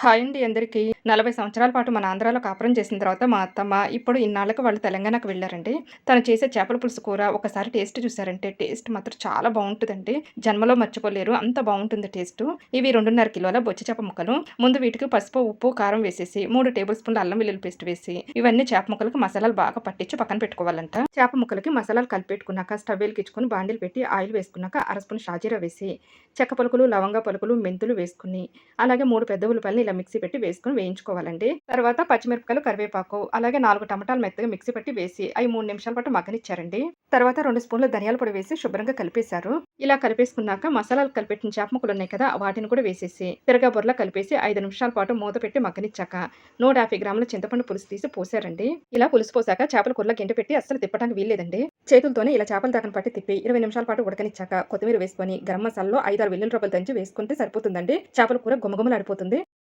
Hi అండి అందరికీ. 40 సంవత్సరాల పాటు మన ఆంధ్రాలో కాపురం చేసిన తర్వాత మా అత్తమ్మ ఇప్పుడు ఇన్నాళ్ళకి వాళ్ళు తెలంగాణకు వెళ్ళారండి తను చేసే చేపల పులుసు కూర ఒకసారి టేస్ట్ చూసారంటే టేస్ట్ మాత్రం చాలా బాగుంటుందండి జన్మలో మర్చిపోలేరు. అంత బాగుంటుంది టేస్ట్ ఇవి 2.5 కిలోల బొచ్చి చేప ముక్కలు. ముందు వీటికి పసుపు, ఉప్పు, కారం వేసేసి మూడు టేబుల్ స్పూన్ల అల్లం వెల్లుల్లి పేస్ట్ వేసి ఇవన్నీ చేప ముక్కలకి మసాలాలు బాగా పట్టించి పక్కన పెట్టుకోవాలంట. చేప ముక్కలకి మసాలాలు కలిపెట్టుకున్నాక స్టవ్ వెలిగించుకొని బాండిల్ పెట్టి ఆయిల్ వేసుకున్నాక అర స్పూన్ షాజీరా వేసి చెక్క పలుకులు, లవంగ పలుకులు, మెంతులు వేసుకుని అలాగే మూడు పెద్ద ఉల్లిపల్లి ఇలా మిక్సీ పెట్టి వేసుకొని వేయించుకోవాలండి. తర్వాత పచ్చిమిరపకాయలు, కరివేపాకు అలాగే నాలుగు టమాటాలు మెత్తగా మిక్సీ పెట్టి వేసి అవి మూడు నిమిషాల పాటు మగ్గనిచ్చారండి. తర్వాత రెండు స్పూన్లు ధనియాల పొడి వేసి శుభ్రంగా కలిపేశారు. ఇలా కలిపేసుకున్నాక మసాలాలు కలిపెట్టిన చేప ముక్కలు ఉన్నాయి కదా వాటిని కూడా వేసేసి తిరగా బొర్లా కలిపేసి ఐదు నిమిషాల పాటు మూత పెట్టి మగ్గనిచ్చాక 150 గ్రాముల చింతపండు పులుసు తీసి పోసారండి. ఇలా పులుసు పోసాక చేపల కూరలో గింట పెట్టి అస్సలు తిప్పడానికి వీల్లేదండి. చేతులతోనే ఇలా చేపల తాకని పట్టి తిప్పి 20 నిమిషాల పాటు ఉడకనిచ్చాక కొత్తిమీర వేసుకొని గరం మసాలాలో 5, 6 వెల్లుల్లి దంచి వేసుకుంటే సరిపోతుందండి. చేపల కూర గుమగుమలాడిపోతుంది.